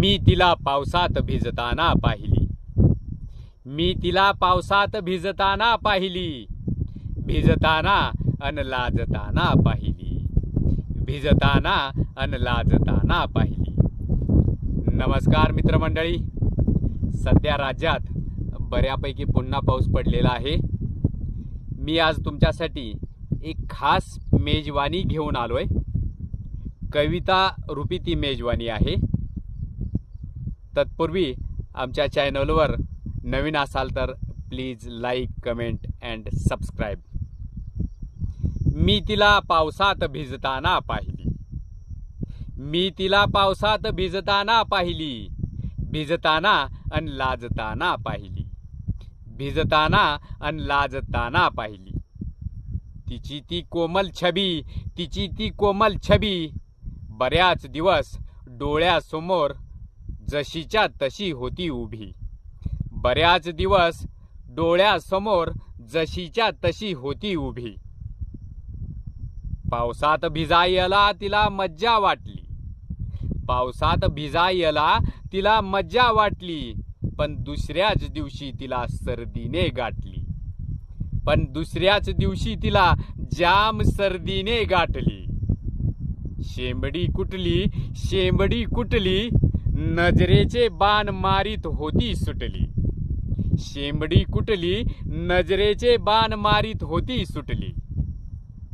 मी तिला पावसात भिजताना पाहिली. मी तिला पावसात भिजताना पाहिली. भिजताना अन लाजताना पाहिली. भिजताना अन लाजताना पाहिली. नमस्कार मित्रमंडळी. सध्या राज्यात बऱ्यापैकी पुन्हा पाऊस पडलेला आहे. मी आज तुमच्यासाठी एक खास मेजवानी घेऊन आलो आहे कविता रूपी ती मेजवानी आहे. तत्पूर्वी आमच्या चॅनलवर नवीन असाल तर please like comment and subscribe. मी तिला पावसात भिजताना पाहिली. मी तिला पावसात भिजताना पाहिली. भिजताना अन लाजताना पाहिली. भिजताना अन लाजताना पाहिली. तिची ती कोमल छबी तिची ती कोमल छबी. बऱ्याच दिवस डोळ्यासमोर जशीच्या तशी होती उभी. बऱ्याच दिवस डोळ्यासमोर जशीच्या तशी होती उभी. पावसात भिजायला तिला मज्जा वाटली. पावसात भिजायला तिला मज्जा वाटली पण दुसऱ्याच दिवशी तिला सर्दीने गाठली. पण दुसऱ्याच दिवशी तिला जाम सर्दीने गाठली. शेंबडी कुटली शेंबडी कुटली नजरेचे बाण मारीत होती सुटली. शेंबडी कुटली नजरेचे बाण मारीत होती सुटली.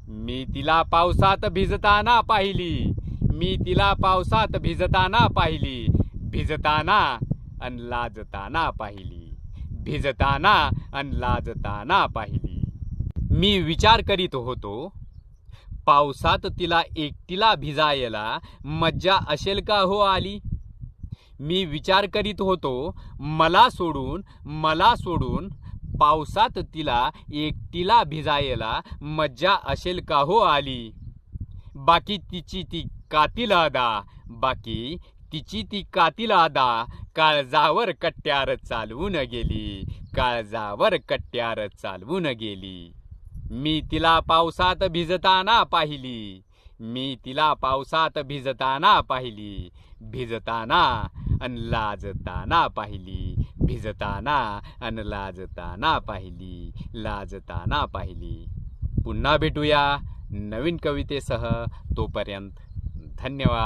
मी तिला पावसात भिजताना पाहिली. मी तिला पावसात भिजताना पाहिली. भिजताना अन लाजताना पाहिली. भिजताना अन लाजताना पाहिली. मी विचार करीत होतो पावसात तिला एकटीला भिजायला मज्जा असेल का हो आली? मी विचार करीत होतो मला सोडून मला सोडून पावसात तिला एकटीला भिजायला मज्जा असेल का हो आली? बाकी तिची ती कातील अदा बाकी तिची ती कातील अदा काळजावर कट्ट्यार चालवून गेली काळजावर कट्ट्यार चालवून गेली. मी तिला पावसात भिजताना पाहिली. मी तिला पावसात भिजताना पाहिली. भिजताना अन लाजताना पाहिली. भिजताना अन लाजताना पाहिली. लाजताना पाहिली. पुन्हा भेटूया नवीन कवितेसह. तोपर्यंत धन्यवाद.